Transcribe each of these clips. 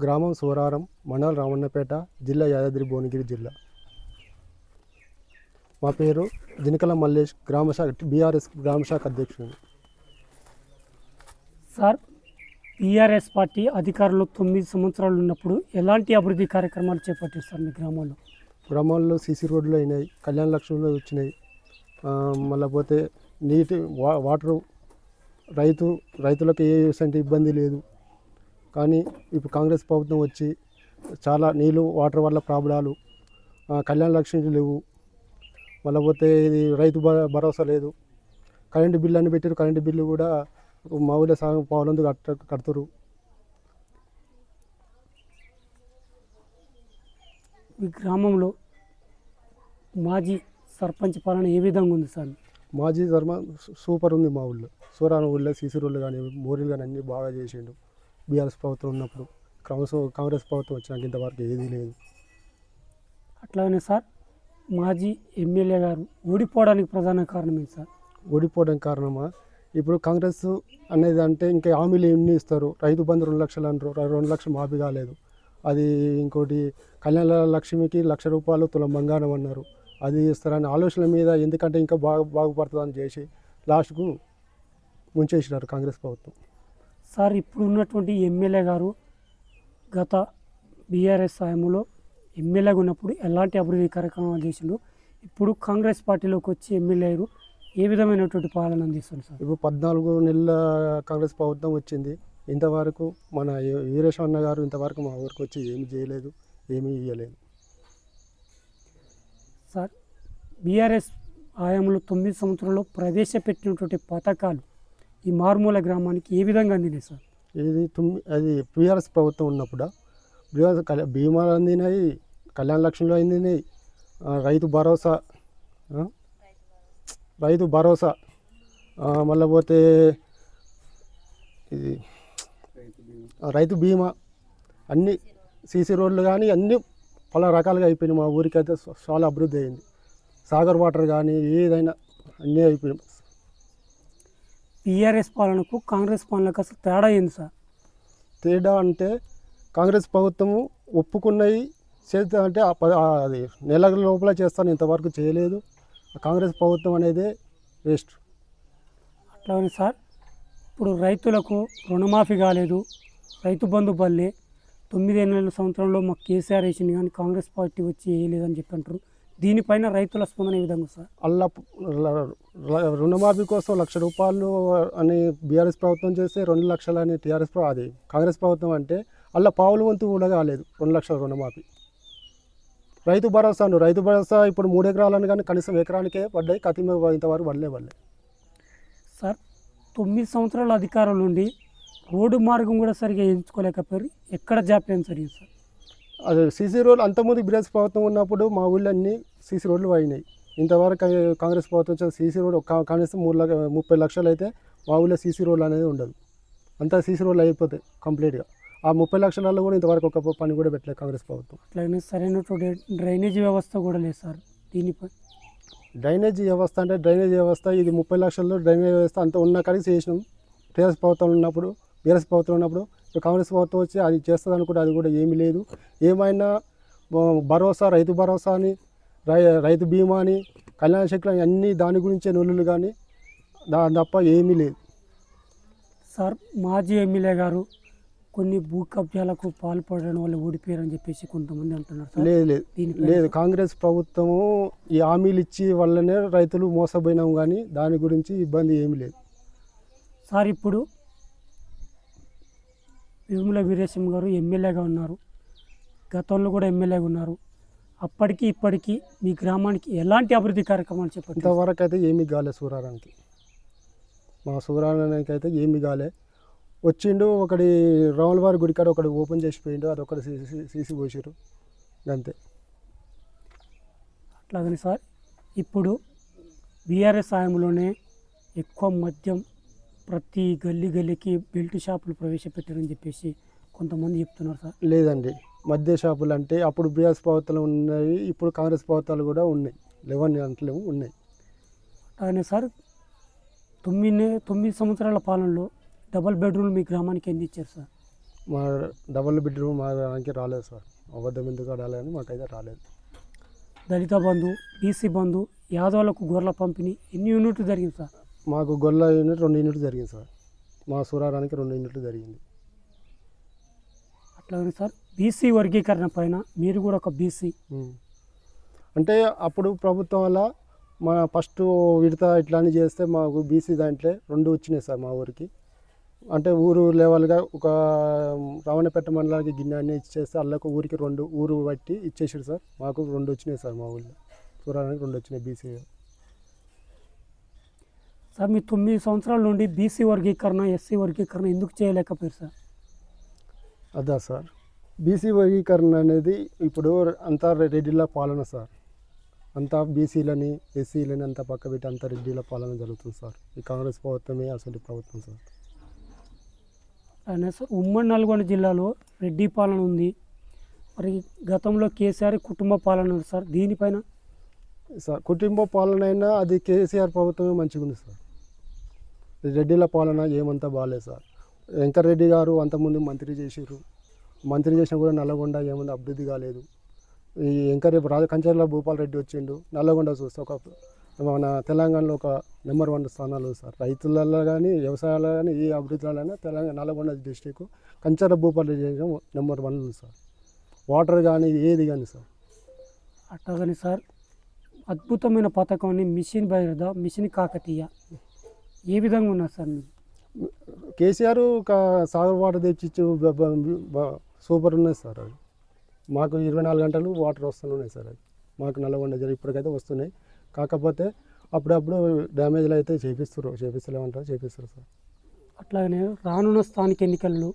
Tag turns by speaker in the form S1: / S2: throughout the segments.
S1: గ్రామం సూరారం మండలం రామన్నపేట జిల్లా యాదాద్రి భువనగిరి జిల్లా. మా పేరు దినకల మల్లేష్ గ్రామ శాఖ బీఆర్ఎస్ గ్రామ శాఖ అధ్యక్షుడు.
S2: సార్ టీఆర్ఎస్ పార్టీ అధికారంలో తొమ్మిది సంవత్సరాలు ఉన్నప్పుడు ఎలాంటి అభివృద్ధి కార్యక్రమాలు చేపట్టారు సార్ మీ గ్రామంలో?
S1: గ్రామాల్లో సీసీ రోడ్లు అయినాయి కళ్యాణ లక్ష్మిలో వచ్చినాయి. మళ్ళా పోతే నీటి వా వాటరు రైతు రైతులకు ఏ సంటి ఇబ్బంది లేదు. కానీ ఇప్పుడు కాంగ్రెస్ ప్రభుత్వం వచ్చి చాలా నీళ్ళు వాటర్ వల్ల ప్రాబ్లాలు కళ్యాణ లక్ష్మి లేవు. మళ్ళీ పోతే ఇది రైతు భరోసా లేదు. కరెంటు బిల్లు అని పెట్టారు కరెంటు బిల్లు కూడా మా ఊళ్ళో సగం పావులందు కట్ట కడుతురు.
S2: మీ గ్రామంలో మాజీ సర్పంచ్ పాలన ఏ విధంగా ఉంది సార్?
S1: మాజీ ధర్మ సూపర్ ఉంది మా ఊళ్ళో సూరాన ఊళ్ళో సీసీ రోడ్లు కానీ మోరీలు కానీ అన్నీ బాగా చేసిండు. బీఆర్ఎస్ ప్రభుత్వం ఉన్నప్పుడు కాంగ్రెస్ కాంగ్రెస్ ప్రభుత్వం వచ్చినాక ఇంతవరకు ఏదీ లేదు.
S2: అట్లాగనే సార్ మాజీ ఎమ్మెల్యే గారు ఓడిపోవడానికి ప్రధాన కారణం ఏంటి సార్?
S1: ఓడిపోవడం కారణమా? ఇప్పుడు కాంగ్రెస్ అనేది అంటే ఇంకా హామీలు ఎన్ని ఇస్తారు? రైతు బంధు రెండు లక్షలు అంటారు. రెండు లక్షలు మాఫీ కాలేదు. అది ఇంకోటి కళ్యాణ లక్ష్మికి లక్ష రూపాయలు తులం బంగారం అన్నారు. అది ఇస్తారని ఆలోచనల మీద ఎందుకంటే ఇంకా బాగా బాగుపడుతుందని చేసి లాస్ట్కు ముంచేసినారు కాంగ్రెస్ ప్రభుత్వం.
S2: సార్ ఇప్పుడు ఉన్నటువంటి ఎమ్మెల్యే గారు గత బీఆర్ఎస్ హయాంలో ఎమ్మెల్యేగా ఉన్నప్పుడు ఎలాంటి అభివృద్ధి కార్యక్రమాలు చేసిండు? ఇప్పుడు కాంగ్రెస్ పార్టీలోకి వచ్చి ఎమ్మెల్యే అయ్యారు. ఏ విధమైనటువంటి పాలన అందిస్తుంది సార్?
S1: ఇప్పుడు పద్నాలుగు నెలల కాంగ్రెస్ ప్రభుత్వం వచ్చింది. ఇంతవరకు మన వీరేశం గారు ఇంతవరకు మా ఊరికి వచ్చి ఏమి చేయలేదు ఏమీ ఇవ్వలేదు
S2: సార్ బీఆర్ఎస్ హయాంలో తొమ్మిది సంవత్సరాల్లో ప్రవేశపెట్టినటువంటి పథకాలు ఈ మారుమూల గ్రామానికి ఏ విధంగా అందినాయి సార్?
S1: ఇది తుమ్మి అది బీఆర్ఎస్ ప్రభుత్వం ఉన్నప్పుడు బీఆర్ఎస్ బీమాలు అందినాయి కళ్యాణ లక్ష్మిలో అందినాయి రైతు భరోసా రైతు భరోసా మళ్ళీ పోతే ఇది రైతు బీమా అన్ని సీసీ రోడ్లు కానీ అన్నీ పలు రకాలుగా అయిపోయినాయి. మా ఊరికైతే చాలా అభివృద్ధి అయింది. సాగర్ వాటర్ కానీ ఏదైనా అన్నీ అయిపోయినాయి.
S2: బీఆర్ఎస్ పాలనకు కాంగ్రెస్ పాలనకు అసలు తేడా ఏంది సార్?
S1: తేడా అంటే కాంగ్రెస్ ప్రభుత్వము ఒప్పుకున్నవి చేస్తా అంటే అది నెల లోపల చేస్తాను ఇంతవరకు చేయలేదు. కాంగ్రెస్ ప్రభుత్వం అనేది వేస్ట్.
S2: అట్లాగే సార్. ఇప్పుడు రైతులకు రుణమాఫీ కాలేదు రైతు బంధు బల్లే తొమ్మిది ఎనిమిది సంవత్సరంలో మాకు కేసీఆర్ వేసింది కానీ కాంగ్రెస్ పార్టీ వచ్చి వేయలేదని చెప్పి అంటారు దీనిపైన రైతుల స్పందన ఏ విధంగా సార్?
S1: అల్లా రుణమాఫీ కోసం లక్ష రూపాయలు అని బీఆర్ఎస్ ప్రభుత్వం చేస్తే రెండు లక్షలు అని టీఆర్ఎస్ అది కాంగ్రెస్ ప్రభుత్వం అంటే అల్ల పావుల వంతు కూడా కాలేదు రెండు లక్షల రుణమాఫీ. రైతు భరోసా అను రైతు భరోసా ఇప్పుడు మూడు ఎకరాలని కానీ కనీసం ఎకరానికే పడ్డాయి. కతి ఇంతవరకు పడలే పడలే.
S2: సార్ తొమ్మిది సంవత్సరాల అధికారం నుండి రోడ్డు మార్గం కూడా సరిగా ఎంచుకోలేకపోయారు. ఎక్కడ జాప్యం జరిగింది సార్?
S1: అదే సీసీ రోడ్లు అంతకుముందు బీఆర్ఎస్ ప్రభుత్వం ఉన్నప్పుడు మా ఊళ్ళో అన్ని సీసీ రోడ్లు అయినాయి. ఇంతవరకు కాంగ్రెస్ ప్రభుత్వం వచ్చిన సీసీ రోడ్ కనీసం మూడు లక్ష ముప్పై లక్షలు అయితే మా ఊళ్ళో సీసీ రోడ్లు అనేది ఉండదు. అంతా సీసీ రోడ్లు అయిపోతాయి కంప్లీట్గా. ఆ ముప్పై లక్షలలో కూడా ఇంతవరకు ఒక పని కూడా పెట్టలేదు కాంగ్రెస్ ప్రభుత్వం.
S2: అట్లాగనే సరైనటువంటి డ్రైనేజీ వ్యవస్థ కూడా లేదు సార్. దీనిపై
S1: డ్రైనేజీ వ్యవస్థ అంటే డ్రైనేజీ వ్యవస్థ ఇది ముప్పై లక్షల్లో డ్రైనేజ్ వ్యవస్థ అంతా ఉన్న కాడికి చేసినాం. టీఆర్ఎస్ ప్రభుత్వం ఉన్నప్పుడు బీఆర్ఎస్ ప్రభుత్వం ఉన్నప్పుడు కాంగ్రెస్ ప్రభుత్వం వచ్చి అది చేస్తుంది అనుకుంటే అది కూడా ఏమీ లేదు. ఏమైనా భరోసా రైతు భరోసా అని రై రైతు బీమా అని కళ్యాణ శక్తి అని అన్నీ దాని గురించే నొల్లులు కానీ దాని తప్ప ఏమీ లేదు.
S2: సార్ మాజీ ఎమ్మెల్యే గారు కొన్ని భూ కబ్జాలకు పాల్పడడం వల్ల ఓడిపోయారని చెప్పేసి కొంతమంది అంటున్నారు సార్.
S1: లేదు లేదు. లేదు కాంగ్రెస్ ప్రభుత్వము ఈ హామీలు ఇచ్చి వల్లనే రైతులు మోసపోయినాం కానీ దాని గురించి ఇబ్బంది ఏమీ లేదు.
S2: సార్ ఇప్పుడు విమల వీరేశం గారు ఎమ్మెల్యేగా ఉన్నారు. గతంలో కూడా ఎమ్మెల్యేగా ఉన్నారు. అప్పటికి ఇప్పటికీ మీ గ్రామానికి ఎలాంటి అభివృద్ధి కార్యక్రమాలు చెప్పండి
S1: ఇంతవరకు అయితే ఏమీ కాలే సూరారానికి మా సూరారానికి అయితే ఏమీ కాలే వచ్చిండు ఒకటి రాములవారి గుడి కాడ ఒకటి ఓపెన్ చేసిపోయిండు అది ఒకటి సీసీ సీసీ పోసారు అంతే
S2: అట్లాగని సార్ ఇప్పుడు బీఆర్ఎస్ సాయంలోనే ఎక్కువ మద్యం ప్రతి గల్లీ గల్లీకి బెల్ట్ షాపులు ప్రవేశపెట్టారని చెప్పేసి కొంతమంది చెప్తున్నారు సార్
S1: లేదండి మధ్య షాపులు అంటే అప్పుడు బీఆర్ఎస్ ప్రభుత్వాలు ఉన్నాయి ఇప్పుడు కాంగ్రెస్ ప్రభుత్వాలు కూడా ఉన్నాయి. లేవని అంటలేము ఉన్నాయి.
S2: అలానే సార్ తొమ్మిది తొమ్మిది సంవత్సరాల పాలనలో డబల్ బెడ్రూమ్ మీ గ్రామానికి ఎన్ని ఇచ్చారు సార్?
S1: మా డబుల్ బెడ్రూమ్ మా దానికి రాలేదు సార్. అబద్ధం ఎందుకు ఆడాలి అని మాకైతే రాలేదు.
S2: దళిత బంధు బీసీ బంధు యాదవులకు గొర్రెల పంపిణీ ఎన్ని యూనిట్లు జరిగింది సార్?
S1: మాకు గొల్ల యూనిట్ రెండు యూనిట్లు జరిగింది సార్. మా సూరారానికి రెండు యూనిట్లు జరిగింది.
S2: అట్లాగే సార్. బీసీ వర్గీకరణ పైన మీరు కూడా ఒక బీసీ.
S1: అంటే అప్పుడు ప్రభుత్వం వల్ల మా ఫస్ట్ విడత ఇట్లాని చేస్తే మాకు బీసీ దాంట్లో రెండు వచ్చినాయి సార్ మా ఊరికి. అంటే ఊరు లెవెల్గా ఒక రావణపేట మండలానికి గిన్నె ఇచ్చేస్తే అల్లకు ఊరికి రెండు ఊరు బట్టి ఇచ్చేసాడు సార్. మాకు రెండు వచ్చినాయి సార్ మా ఊళ్ళో. సూరానికి రెండు వచ్చినాయి బీసీ
S2: సార్ మీ తొమ్మిది సంవత్సరాల నుండి బీసీ వర్గీకరణ ఎస్సీ వర్గీకరణ ఎందుకు చేయలేకపోయారు సార్?
S1: అదా సార్. బీసీ వర్గీకరణ అనేది ఇప్పుడు అంతా రెడ్డిల పాలన సార్. అంతా బీసీలని ఎస్సీలని అంతా పక్క పెట్టి అంతా రెడ్డిల పాలన జరుగుతుంది సార్. ఈ కాంగ్రెస్ ప్రభుత్వమే అసలు ప్రభుత్వం సార్.
S2: అయినా సార్ ఉమ్మడి నల్గొండ జిల్లాలో రెడ్డి పాలన ఉంది. మరి గతంలో కేసీఆర్ కుటుంబ పాలన ఉంది సార్. దీనిపైన?
S1: సార్ కుటుంబ పాలన అయినా అది కేసీఆర్ ప్రభుత్వమే మంచిగా ఉంది సార్. రెడ్డిల పాలన ఏమంతా బాగాలేదు సార్. వెంకరెడ్డి గారు అంతకుముందు మంత్రి చేసారు మంత్రి చేసినా కూడా నల్లగొండ ఏముంది అభివృద్ధి కాలేదు. ఈ వెంకరెడ్డి రాజ కంచర్ల భూపాల్ రెడ్డి వచ్చిండు. నల్లగొండ చూస్తే ఒక మన తెలంగాణలో ఒక నెంబర్ వన్ స్థానాలు సార్. రైతులలో కానీ వ్యవసాయాల్లో కానీ ఏ అభివృద్ధిలో Telangana Nalgonda district Kancharla Bhupal Reddy number one ఉంది సార్. వాటర్ కానీ ఏది కానీ సార్.
S2: అట్లా కానీ సార్ అద్భుతమైన పథకాన్ని మిషన్ బయట మిషన్ కాకతీయ. ఏ విధంగా ఉన్నారు సార్ మీరు?
S1: కేసీఆర్ ఒక సాగర్ వాటర్ తెచ్చిచ్చు సూపర్ ఉన్నాయి సార్ అది. మాకు ఇరవై నాలుగు గంటలు వాటర్ వస్తూనే ఉన్నాయి సార్ అది. మాకు నల్లగొండ జిల్లా ఇప్పటికైతే వస్తున్నాయి. కాకపోతే అప్పుడప్పుడు డ్యామేజ్లు అయితే చేపిస్తారు చేపిస్తలేమంటారు చేపిస్తారు సార్.
S2: అట్లాగనే రానున్న స్థానిక ఎన్నికల్లో.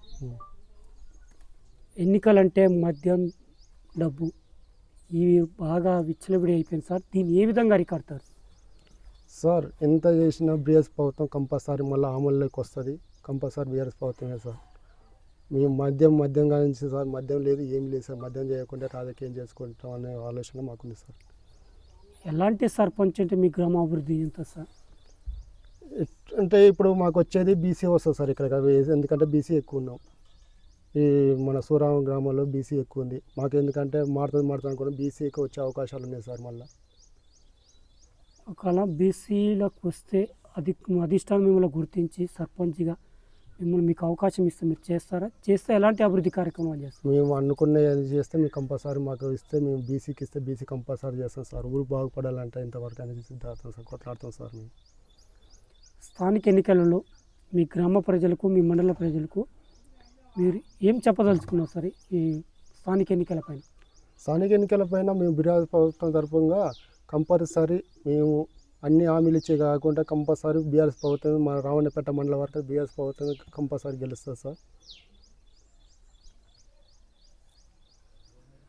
S2: ఎన్నికలంటే మద్యం డబ్బు ఇవి బాగా విచ్చలవిడి అయిపోయింది సార్. దీన్ని ఏ విధంగా అరికడతారు?
S1: సార్ ఎంత చేసినా బీఆర్ఎస్ ప్రభుత్వం కంపల్సరీ మళ్ళీ అమల్లోకి వస్తుంది. కంపల్సరీ బీఆర్ఎస్ ప్రభుత్వమే సార్. మేము మద్యం మద్యం గురించి సార్ మద్యం లేదు ఏం లేదు సార్. మద్యం చేయకుండా రాజకీయం చేసుకుంటాం అనే ఆలోచన మాకుంది సార్.
S2: ఎలాంటి సర్పంచ్ అంటే మీ గ్రామ అభివృద్ధి ఎంత సార్?
S1: అంటే ఇప్పుడు మాకు వచ్చేది బీసీ వస్తుంది సార్ ఇక్కడ. ఎందుకంటే బీసీ ఎక్కువ ఉన్నాం. ఈ మన సూరామ గ్రామంలో బీసీ ఎక్కువ ఉంది. మాకు ఎందుకంటే మారుతుంది మారుతుంది అనుకున్న బీసీ ఎక్కువ వచ్చే అవకాశాలు ఉన్నాయి సార్ మళ్ళీ.
S2: ఒకవేళ బీసీలకు వస్తే అది అధిష్టానం మిమ్మల్ని గుర్తించి సర్పంచ్గా మిమ్మల్ని మీకు అవకాశం ఇస్తే మీరు చేస్తారా? చేస్తే ఎలాంటి అభివృద్ధి కార్యక్రమాలు చేస్తారు?
S1: మేము అనుకున్న చేస్తే మేము కంపల్సరీ మాకు ఇస్తే మేము బీసీకి ఇస్తే బీసీ కంపల్సరీ చేస్తాం సార్. ఊరు బాగుపడాలంటే ఇంతవరకు అనేది సిద్ధార్థం సార్ కొట్లాడతాం సార్ మేము.
S2: స్థానిక ఎన్నికలలో మీ గ్రామ ప్రజలకు మీ మండల ప్రజలకు మీరు ఏం చెప్పదలుచుకున్నారు సార్ ఈ స్థానిక ఎన్నికలపైన
S1: స్థానిక ఎన్నికలపైన మేము బిర్యానీ ప్రభుత్వం తరఫున కంపల్సరీ మేము అన్ని హామీలు ఇచ్చే కాకుండా కంపల్సరీ బీఆర్ఎస్ ప్రభుత్వం మన రావణపేట మండలం వరకు బీఆర్ఎస్ ప్రభుత్వం కంపల్సరీ గెలుస్తుంది సార్.